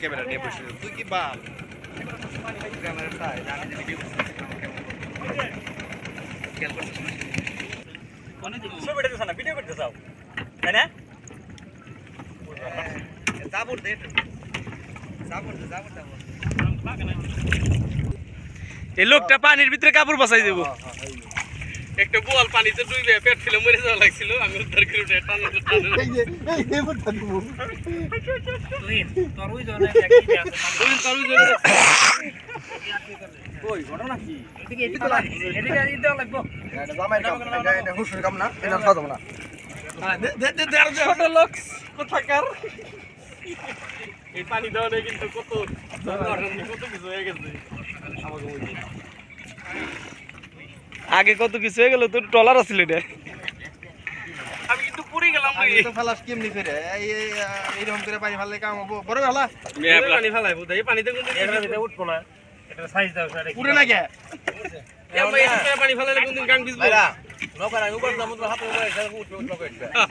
Camera নিয়ে বসে তুই কি করছিস ছবিটা দিছ না ভিডিও করতে চাও তাই না? দে জাবর দে এই লোকটা পানির ভিতরে কাপড় বসাই দেবো। একটা বল পানিতে ডুবে পেট ফেলে মরে যাওয়া লাগছিল আমি উদ্ধার করে উঠে টানো টানো। এই পানি দেওয়া কিন্তু কত কত কিছু হয়ে গেছে। আমাকে। আগে কত কিছু হয়ে গেল তোর টলার আছিল এটা আমি কিন্তু পুরি গেলাম আমি তো ফেলাস কেমনি করে? এই এই, আহ, এইরকম করে পানি ফেললে কাম হব। বড় ফেলা পানি ফেলাই বুঝাই এই পানিতে কিন্তু এর ভিতরে উঠবো না। এটা সাইজ দাও সেটা পুরে না কে? পানি ফেলালে কোনদিন গান বিজবো নৌকার আমি উপর দাম হাতে উপরে উঠবে উঠবে।